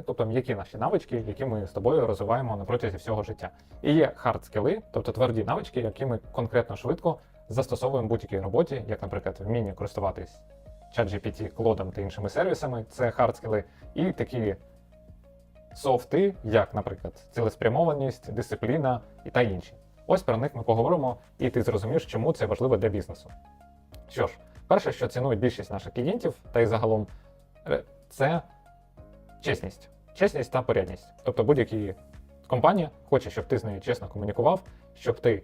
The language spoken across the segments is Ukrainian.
тобто м'які наші навички, які ми з тобою розвиваємо на протязі всього життя. І є хард скіли, тобто тверді навички, які ми конкретно швидко застосовуємо в будь-якій роботі, як, наприклад, вміння користуватись ChatGPT, клодом та іншими сервісами, це хард скіли, і такі софти, як, наприклад, цілеспрямованість, дисципліна і та інші. Ось про них ми поговоримо, і ти зрозумієш, чому це важливо для бізнесу. Що ж, перше, що цінують більшість наших клієнтів, та й загалом, е, це чесність. Чесність та порядність. Тобто будь-які компанія хоче, щоб ти з нею чесно комунікував, щоб ти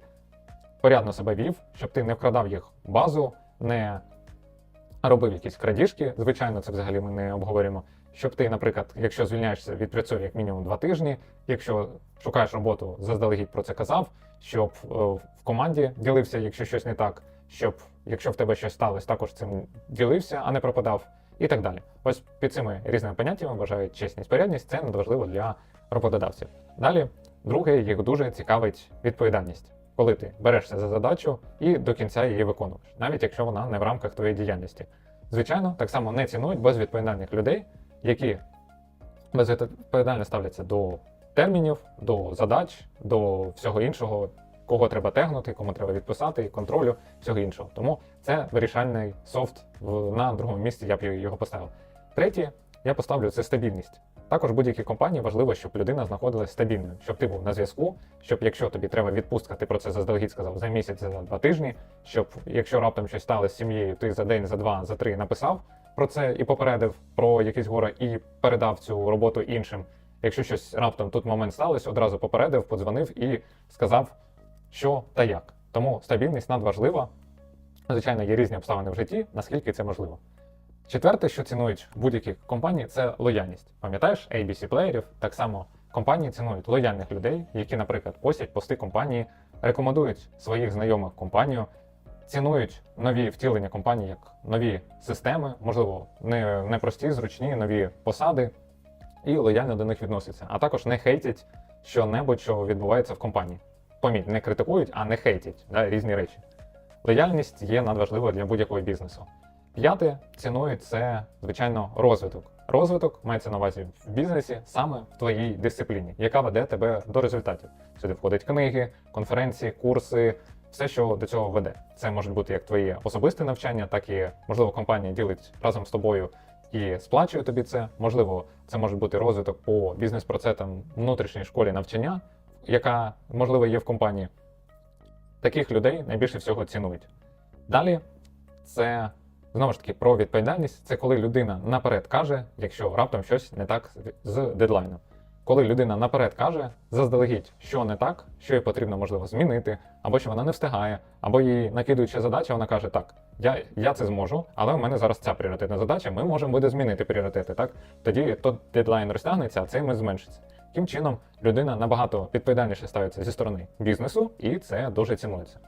порядно себе вів, щоб ти не вкрадав їх базу, не робив якісь крадіжки. Звичайно, це взагалі ми не обговорюємо. Щоб ти, наприклад, якщо звільняєшся, від відпрацює як мінімум два тижні, якщо шукаєш роботу, заздалегідь про це казав, щоб е, в команді ділився, якщо щось не так, щоб якщо в тебе щось сталося, також цим ділився, а не пропадав, і так далі. Ось під цими різними поняттями вважають чесність, порядність, це надважливо для роботодавців. Далі, друге, їх дуже цікавить відповідальність, коли ти берешся за задачу і до кінця її виконуєш, навіть якщо вона не в рамках твоєї діяльності. Звичайно, так само не цінують безвідповідальних людей, які безвідповідально ставляться до термінів, до задач, до всього іншого, кого треба тегнути, кому треба відписати, контролю, всього іншого. Тому це вирішальний софт на другому місці, я б його поставив. Третє, я поставлю це стабільність. Також будь-якій компанії важливо, щоб людина знаходилась стабільною, щоб ти був на зв'язку, щоб якщо тобі треба відпустка, ти про це заздалегідь сказав за місяць, за два тижні, щоб якщо раптом щось сталося з сім'єю, ти за день, за два, за три написав про це і попередив про якісь горе і передав цю роботу іншим. Якщо щось раптом тут момент сталося, одразу попередив, подзвонив і сказав, що та як. Тому стабільність надважлива. Звичайно, є різні обставини в житті, наскільки це можливо. Четверте, що цінують будь-які компанії, це лояльність. Пам'ятаєш, ABC плеєрів так само компанії цінують лояльних людей, які, наприклад, постять пости компанії, рекомендують своїх знайомих компанію, цінують нові втілення компанії як нові системи, можливо, не, не прості, зручні, нові посади, і лояльно до них відносяться. А також не хейтять що-небудь, що відбувається в компанії. Поміть, не критикують, а не хейтять да, різні речі. Лояльність є надважливою для будь-якого бізнесу. П'яте цінують це, звичайно, розвиток. Розвиток мається на увазі в бізнесі саме в твоїй дисципліні, яка веде тебе до результатів. Сюди входять книги, конференції, курси, все, що до цього веде. Це можуть бути як твоє особисте навчання, так і можливо компанія ділить разом з тобою і сплачує тобі це. Можливо, це може бути розвиток по бізнес-процесам внутрішньої школі навчання, яка можливо є в компанії. Таких людей найбільше всього цінують. Далі це знову ж таки про відповідальність. Це коли людина наперед каже, якщо раптом щось не так з дедлайном. Коли людина наперед каже заздалегідь, що не так, що їй потрібно можливо змінити, або що вона не встигає, або їй накидуючи задача, вона каже: Так, я, я це зможу, але в мене зараз ця пріоритетна задача. Ми можемо буде змінити пріоритети. Так тоді то дедлайн розтягнеться, а цей ми зменшиться. Таким чином, людина набагато відповідальніше ставиться зі сторони бізнесу, і це дуже цінується.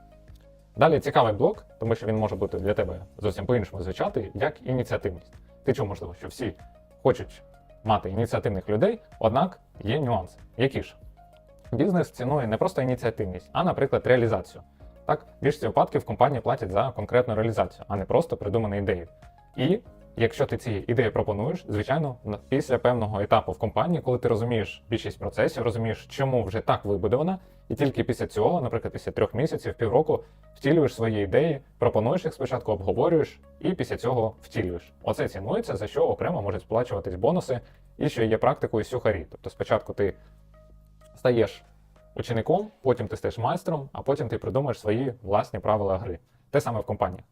Далі цікавий блок, тому що він може бути для тебе зовсім по-іншому звучати, як ініціативність. Ти чув, можливо, що всі хочуть мати ініціативних людей, однак є нюанси. Які ж? Бізнес цінує не просто ініціативність, а, наприклад, реалізацію. Так, в більшості випадків компанії платять за конкретну реалізацію, а не просто придуману ідею. І якщо ти ці ідеї пропонуєш, звичайно, після певного етапу в компанії, коли ти розумієш більшість процесів, розумієш, чому вже так вибудована, і тільки після цього, наприклад, після трьох місяців, півроку, втілюєш свої ідеї, пропонуєш їх спочатку, обговорюєш і після цього втілюєш. Оце цінується, за що окремо можуть сплачуватись бонуси, і що є практикою сюхарі. Тобто спочатку ти стаєш учеником, потім ти стаєш майстром, а потім ти придумаєш свої власні правила гри. Те саме в компанії.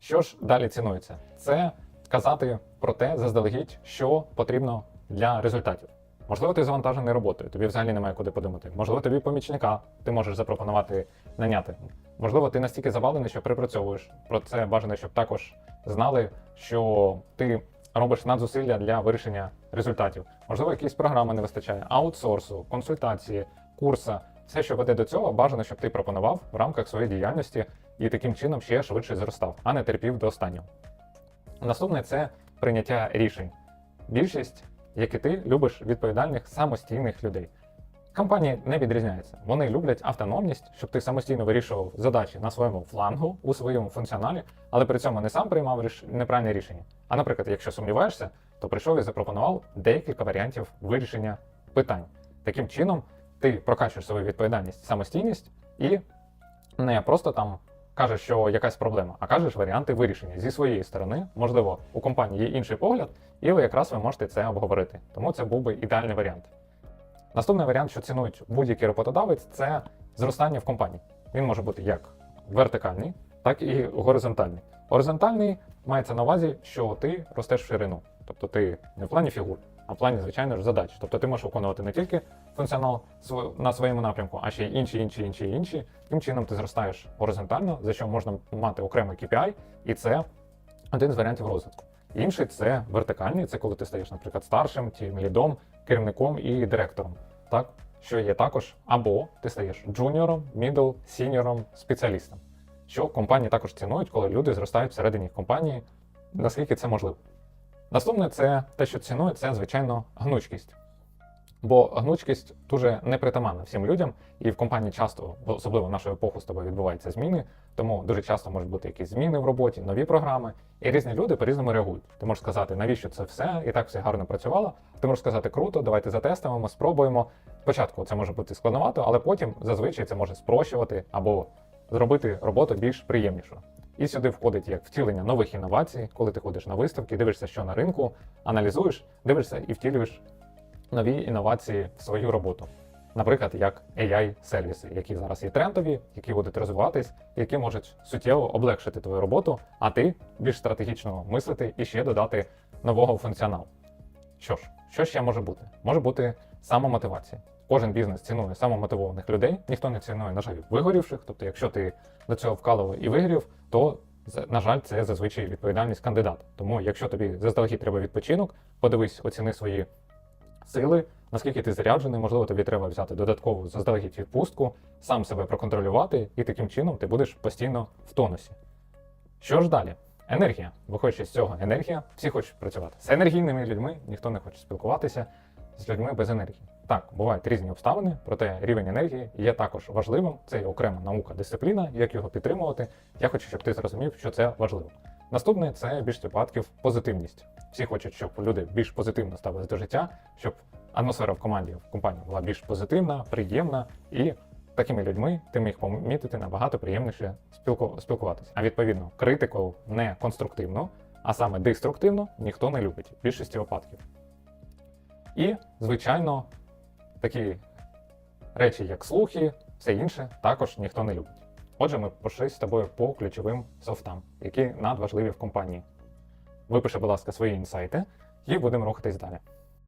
Що ж далі цінується? Це казати про те заздалегідь, що потрібно для результатів. Можливо, ти завантажений роботою, тобі взагалі немає куди подумати. Можливо, тобі помічника ти можеш запропонувати наняти. Можливо, ти настільки завалений, що припрацьовуєш. Про це бажано, щоб також знали, що ти робиш надзусилля для вирішення результатів. Можливо, якісь програми не вистачає, аутсорсу, консультації, курса. Все, що веде до цього, бажано, щоб ти пропонував в рамках своєї діяльності і таким чином ще швидше зростав, а не терпів до останнього. Наступне це прийняття рішень. Більшість, як і ти, любиш відповідальних самостійних людей. Компанії не відрізняються. Вони люблять автономність, щоб ти самостійно вирішував задачі на своєму флангу у своєму функціоналі, але при цьому не сам приймав ріш... неправильне рішення. А наприклад, якщо сумніваєшся, то прийшов і запропонував декілька варіантів вирішення питань. Таким чином, ти прокачуєш свою відповідальність, самостійність і не просто там кажеш, що якась проблема, а кажеш варіанти вирішення зі своєї сторони. Можливо, у компанії є інший погляд, і ви якраз ви можете це обговорити. Тому це був би ідеальний варіант. Наступний варіант, що цінують будь-який роботодавець, це зростання в компанії. Він може бути як вертикальний, так і горизонтальний. Горизонтальний мається на увазі, що ти ростеш в ширину. Тобто ти не в плані фігур, а в плані, звичайно ж, задач. Тобто ти можеш виконувати не тільки функціонал на своєму напрямку, а ще й інші, інші, інші, інші. Таким чином ти зростаєш горизонтально, за що можна мати окремий KPI, і це один з варіантів розвитку. Інший це вертикальний, це коли ти стаєш, наприклад, старшим, тім лідом, керівником і директором. Так, що є також, або ти стаєш джуніором, мідл, сіньором, спеціалістом. Що компанії також цінують, коли люди зростають всередині компанії, наскільки це можливо. Наступне це те, що цінують, це звичайно гнучкість. Бо гнучкість дуже непритаманна всім людям, і в компанії часто, особливо в нашу епоху, з тобою відбуваються зміни, тому дуже часто можуть бути якісь зміни в роботі, нові програми, і різні люди по-різному реагують. Ти можеш сказати, навіщо це все, і так все гарно працювало. Ти можеш сказати, круто, давайте затестимо, спробуємо. Спочатку це може бути складновато, але потім зазвичай це може спрощувати або зробити роботу більш приємнішою. І сюди входить як втілення нових інновацій, коли ти ходиш на виставки, дивишся, що на ринку, аналізуєш, дивишся і втілюєш нові інновації в свою роботу. Наприклад, як AI-сервіси, які зараз є трендові, які будуть розвиватись, які можуть суттєво облегшити твою роботу, а ти більш стратегічно мислити і ще додати нового функціоналу. Що ж, що ще може бути? Може бути самомотивація. Кожен бізнес цінує самомотивованих людей, ніхто не цінує, на жаль, вигорівших. Тобто, якщо ти до цього вкалував і вигорів, то на жаль, це зазвичай відповідальність кандидата. Тому, якщо тобі заздалегідь треба відпочинок, подивись, оціни свої сили, наскільки ти заряджений, можливо, тобі треба взяти додаткову заздалегідь відпустку, сам себе проконтролювати, і таким чином ти будеш постійно в тонусі. Що ж далі? Енергія. Виходячи з цього, енергія, всі хочуть працювати. З енергійними людьми ніхто не хоче спілкуватися з людьми без енергії. Так, бувають різні обставини, проте рівень енергії є також важливим. Це є окрема наука, дисципліна, як його підтримувати. Я хочу, щоб ти зрозумів, що це важливо. Наступне це більш випадків позитивність. Всі хочуть, щоб люди більш позитивно ставились до життя, щоб атмосфера в команді в компанії була більш позитивна, приємна, і такими людьми ти міг помітити набагато приємніше спілку- спілкуватися. А відповідно, критику не конструктивну, а саме деструктивну ніхто не любить в більшості випадків. І, звичайно, такі речі, як слухи, все інше, також ніхто не любить. Отже, ми пройшли з тобою по ключовим софтам, які надважливі в компанії. Випиши, будь ласка, свої інсайти, і будемо рухатись далі.